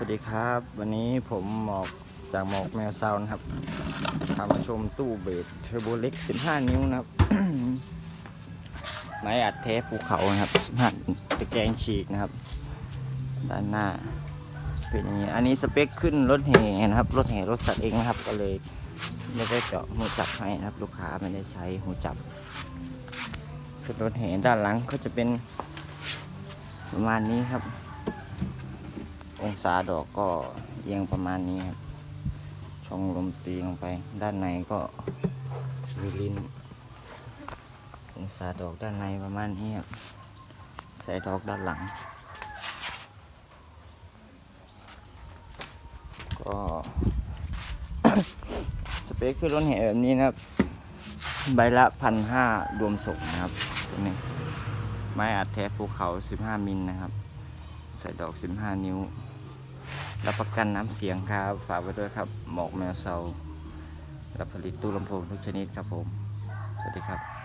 สวัสดีครับ วันนี้ผมหมอกจากหมอกแมวซาวนะครับพามาชมตู้เบสเทอร์โบเล็ก 15 นิ้วนะครับ ไม้อัดเทปภูเขานะครับ15ตะแกรงฉีกนะครับ ด้านหน้า เป็นอย่างนี้ อันนี้สเปคขึ้นรถแห่นะครับ รถแห่รถสัตว์เองนะครับ ก็เลยไม่ได้เจาะหูจับให้นะครับ ลูกค้าไม่ได้ใช้หูจับ ขึ้นรถแห่ด้านหลังก็จะเป็นประมาณนี้ครับ องศาดอกก็เอียงประมาณนี้ครับ ช่องลมตีลงไป ด้านในก็มีลิ้นองศาดอกด้านในประมาณนี้ครับ ใส่ดอกด้านหลัง ก็สเปคคือรถแห่แบบนี้นะครับ ใบละพันห้ารวมส่งนะครับตัวนี้ไม้อัดแท้ภูเขา 15 มิลนะครับ ใส่ดอก 15 นิ้ว รับประกันน้ำเสียงครับ ฝากไว้ด้วยครับ หมอกแมวเซารับผลิตตู้ลำโพงทุกชนิดครับผม สวัสดีครับ